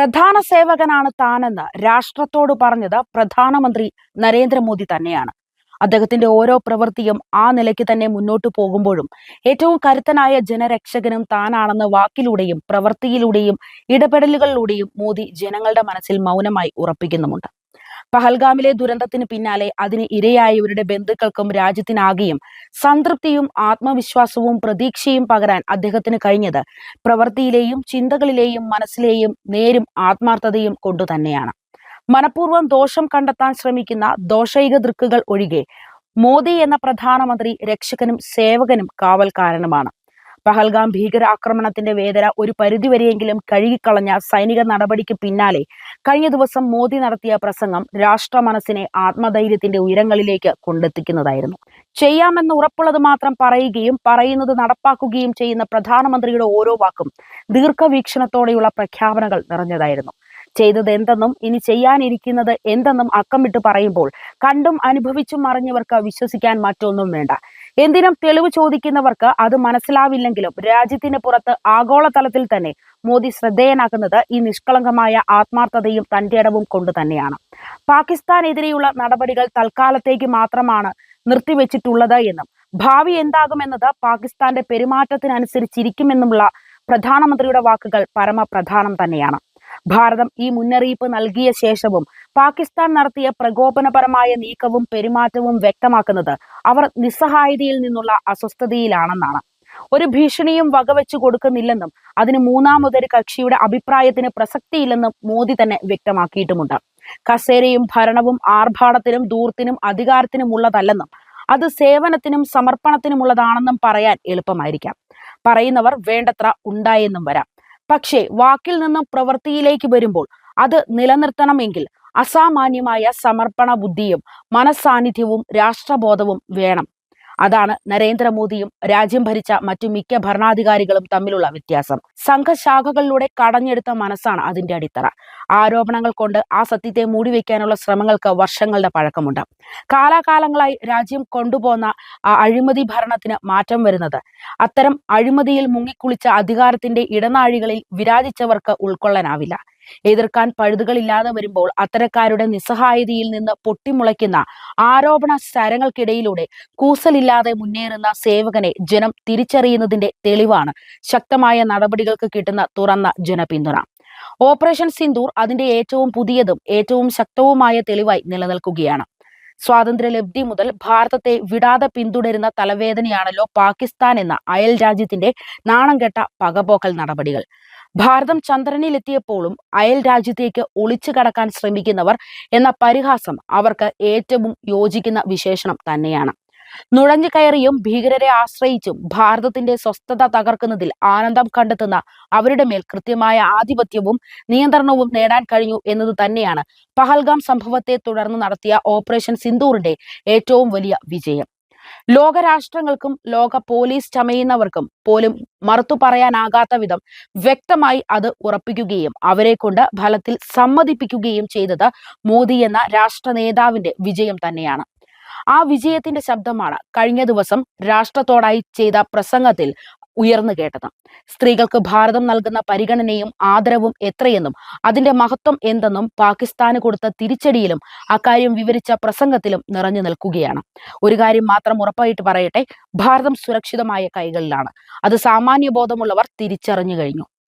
പ്രധാന സേവകനാണ് താനെന്ന് രാഷ്ട്രത്തോട് പറഞ്ഞത് പ്രധാനമന്ത്രി നരേന്ദ്രമോദി തന്നെയാണ്. അദ്ദേഹത്തിന്റെ ഓരോ പ്രവൃത്തിയും ആ നിലയ്ക്ക് തന്നെ മുന്നോട്ട് പോകുമ്പോഴും ഏറ്റവും കരുത്തനായ ജനരക്ഷകനും താനാണെന്ന് വാക്കിലൂടെയും പ്രവൃത്തിയിലൂടെയും ഇടപെടലുകളിലൂടെയും മോദി ജനങ്ങളുടെ മനസ്സിൽ മൗനമായി ഉറപ്പിക്കുന്നുമുണ്ട്. പഹൽഗാമിലെ ദുരന്തത്തിന് പിന്നാലെ അതിന് ഇരയായവരുടെ ബന്ധുക്കൾക്കും രാജ്യത്തിനാകെയും സംതൃപ്തിയും ആത്മവിശ്വാസവും പ്രതീക്ഷയും പകരാൻ അദ്ദേഹത്തിന് കഴിഞ്ഞത് പ്രവൃത്തിയിലെയും ചിന്തകളിലെയും മനസ്സിലെയും നേരും ആത്മാർത്ഥതയും കൊണ്ടുതന്നെയാണ് മനഃപൂർവം ദോഷം കണ്ടെത്താൻ ശ്രമിക്കുന്ന ദോഷൈക ദൃക്കുകൾ ഒഴികെ മോദി എന്ന പ്രധാനമന്ത്രി രക്ഷകനും സേവകനും കാവൽക്കാരനുമാണ്. പഹൽഗാം ഭീകരാക്രമണത്തിന്റെ വേദന ഒരു പരിധിവരെയെങ്കിലും കഴുകിക്കളഞ്ഞ സൈനിക നടപടിക്ക് പിന്നാലെ കഴിഞ്ഞ ദിവസം മോദി നടത്തിയ പ്രസംഗം രാഷ്ട്ര മനസ്സിനെ ആത്മധൈര്യത്തിന്റെ ഉയരങ്ങളിലേക്ക് കൊണ്ടെത്തിക്കുന്നതായിരുന്നു. ചെയ്യാമെന്ന് ഉറപ്പുള്ളത് മാത്രം പറയുകയും പറയുന്നത് നടപ്പാക്കുകയും ചെയ്യുന്ന പ്രധാനമന്ത്രിയുടെ ഓരോ വാക്കും ദീർഘവീക്ഷണത്തോടെയുള്ള പ്രഖ്യാപനങ്ങൾ നിറഞ്ഞതായിരുന്നു. ചെയ്തത് എന്തെന്നും ഇനി ചെയ്യാനിരിക്കുന്നത് എന്തെന്നും അക്കം വിട്ട് പറയുമ്പോൾ കണ്ടും അനുഭവിച്ചും അറിഞ്ഞവർക്ക് വിശ്വസിക്കാൻ മറ്റൊന്നും വേണ്ട. എന്തിനും തെളിവ് ചോദിക്കുന്നവർക്ക് അത് മനസ്സിലാവില്ലെങ്കിലും രാജ്യത്തിന് പുറത്ത് ആഗോളതലത്തിൽ തന്നെ മോദി ശ്രദ്ധേയനാക്കുന്നത് ഈ നിഷ്കളങ്കമായ ആത്മാർത്ഥതയും തന്റെ ഇടവും കൊണ്ട് തന്നെയാണ്. പാകിസ്ഥാനെതിരെയുള്ള നടപടികൾ തൽക്കാലത്തേക്ക് മാത്രമാണ് നിർത്തിവെച്ചിട്ടുള്ളത് എന്നും ഭാവി എന്താകുമെന്നത് പാകിസ്ഥാന്റെ പെരുമാറ്റത്തിനനുസരിച്ചിരിക്കുമെന്നുമുള്ള പ്രധാനമന്ത്രിയുടെ വാക്കുകൾ പരമപ്രധാനം തന്നെയാണ്. ഭാരതം ഈ മുന്നറിയിപ്പ് നൽകിയ ശേഷവും പാകിസ്ഥാൻ നടത്തിയ പ്രകോപനപരമായ നീക്കവും പെരുമാറ്റവും വ്യക്തമാക്കുന്നത് അവർ നിസ്സഹായതയിൽ നിന്നുള്ള അസ്വസ്ഥതയിലാണെന്നാണ്. ഒരു ഭീഷണിയും വകവെച്ചു കൊടുക്കുന്നില്ലെന്നും അതിന് മൂന്നാമതൊരു കക്ഷിയുടെ അഭിപ്രായത്തിന് പ്രസക്തിയില്ലെന്നും മോദി തന്നെ വ്യക്തമാക്കിയിട്ടുമുണ്ട്. കസേരയും ഭരണവും ആർഭാടത്തിനും ദൂർത്തിനും അധികാരത്തിനുമുള്ളതല്ലെന്നും അത് സേവനത്തിനും സമർപ്പണത്തിനുമുള്ളതാണെന്നും പറയാൻ എളുപ്പമായിരിക്കാം. പറയുന്നവർ വേണ്ടത്ര ഉണ്ടായെന്നും വരാം. പക്ഷേ വാക്കിൽ നിന്നും പ്രവൃത്തിയിലേക്ക് വരുമ്പോൾ അത് നിലനിർത്തണമെങ്കിൽ അസാമാന്യമായ സമർപ്പണ ബുദ്ധിയും മനസ്സാന്നിധ്യവും രാഷ്ട്രബോധവും വേണം. അതാണ് നരേന്ദ്രമോദിയും രാജ്യം ഭരിച്ച മറ്റു മിക്ക ഭരണാധികാരികളും തമ്മിലുള്ള വ്യത്യാസം. സംഘശാഖകളിലൂടെ കടഞ്ഞെടുത്ത മനസ്സാണ് അതിന്റെ അടിത്തറ. ആരോപണങ്ങൾ കൊണ്ട് ആ സത്യത്തെ മൂടിവെക്കാനുള്ള ശ്രമങ്ങൾക്ക് വർഷങ്ങളുടെ പഴക്കമുണ്ട്. കാലാകാലങ്ങളായി രാജ്യം കൊണ്ടുപോകുന്ന അഴിമതി ഭരണത്തിന് മാറ്റം വരുന്നത്. അത്തരം അഴിമതിയിൽ മുങ്ങിക്കുളിച്ച അധികാരത്തിന്റെ ഇടനാഴികളിൽ വിരാജിച്ചവർക്ക് ഉൾക്കൊള്ളാനാവില്ല. എതിർക്കാൻ പഴുതുകളില്ലാതെ വരുമ്പോൾ അത്തരക്കാരുടെ നിസ്സഹായതയിൽ നിന്ന് പൊട്ടിമുളയ്ക്കുന്ന ആരോപണ സ്ഥരങ്ങൾക്കിടയിലൂടെ കൂസലില്ലാതെ മുന്നേറുന്ന സേവകനെ ജനം തിരിച്ചറിയുന്നതിന്റെ തെളിവാണ് ശക്തമായ നടപടികൾക്ക് കിട്ടുന്ന തുറന്ന ജനപിന്തുണ. ഓപ്പറേഷൻ സിന്ദൂർ അതിന്റെ ഏറ്റവും പുതിയതും ഏറ്റവും ശക്തവുമായ തെളിവായി നിലനിൽക്കുകയാണ്. സ്വാതന്ത്ര്യലബ്ധി മുതൽ ഭാരതത്തെ വിടാതെ പിന്തുടരുന്ന തലവേദനയാണല്ലോ പാകിസ്ഥാൻ എന്ന അയൽ രാജ്യത്തിന്റെ നാണം കെട്ട പകപോക്കൽ നടപടികൾ. ഭാരതം ചന്ദ്രനിലെത്തിയപ്പോഴും അയൽ രാജ്യത്തേക്ക് ഒളിച്ചു കടക്കാൻ ശ്രമിക്കുന്നവർ എന്ന പരിഹാസം അവർക്ക് ഏറ്റവും യോജിക്കുന്ന വിശേഷണം തന്നെയാണ്. നുഴഞ്ഞു കയറിയും ഭീകരരെ ആശ്രയിച്ചും ഭാരതത്തിന്റെ സ്വസ്ഥത തകർക്കുന്നതിൽ ആനന്ദം കണ്ടെത്തുന്ന അവരുടെ മേൽ കൃത്യമായ ആധിപത്യവും നിയന്ത്രണവും നേടാൻ കഴിഞ്ഞു എന്നത് തന്നെയാണ് പഹൽഗാം സംഭവത്തെ തുടർന്ന് നടത്തിയ ഓപ്പറേഷൻ സിന്ദൂറിന്റെ ഏറ്റവും വലിയ വിജയം. ലോകരാഷ്ട്രങ്ങൾക്കും ലോക പോലീസ് ചമയുന്നവർക്കും പോലും മറുത്തു പറയാനാകാത്ത വിധം വ്യക്തമായി അത് ഉറപ്പിക്കുകയും അവരെ കൊണ്ട് ഫലത്തിൽ സമ്മതിപ്പിക്കുകയും ചെയ്തത് മോദി എന്ന രാഷ്ട്ര നേതാവിന്റെ വിജയം തന്നെയാണ്. ആ വിജയത്തിന്റെ ശബ്ദമാണ് കഴിഞ്ഞ ദിവസം രാഷ്ട്രത്തോടായി ചെയ്ത പ്രസംഗത്തിൽ ഉയർന്നു കേട്ടത്. സ്ത്രീകൾക്ക് ഭാരതം നൽകുന്ന പരിഗണനയും ആദരവും എത്രയെന്നും അതിന്റെ മഹത്വം എന്തെന്നും പാകിസ്ഥാന് കൊടുത്ത തിരിച്ചടിയിലും അക്കാര്യം വിവരിച്ച പ്രസംഗത്തിലും നിറഞ്ഞു നിൽക്കുകയാണ്. ഒരു കാര്യം മാത്രം ഉറപ്പായിട്ട് പറയട്ടെ ഭാരതം സുരക്ഷിതമായ കൈകളിലാണ്. അത് സാമാന്യ ബോധമുള്ളവർ തിരിച്ചറിഞ്ഞു കഴിഞ്ഞു.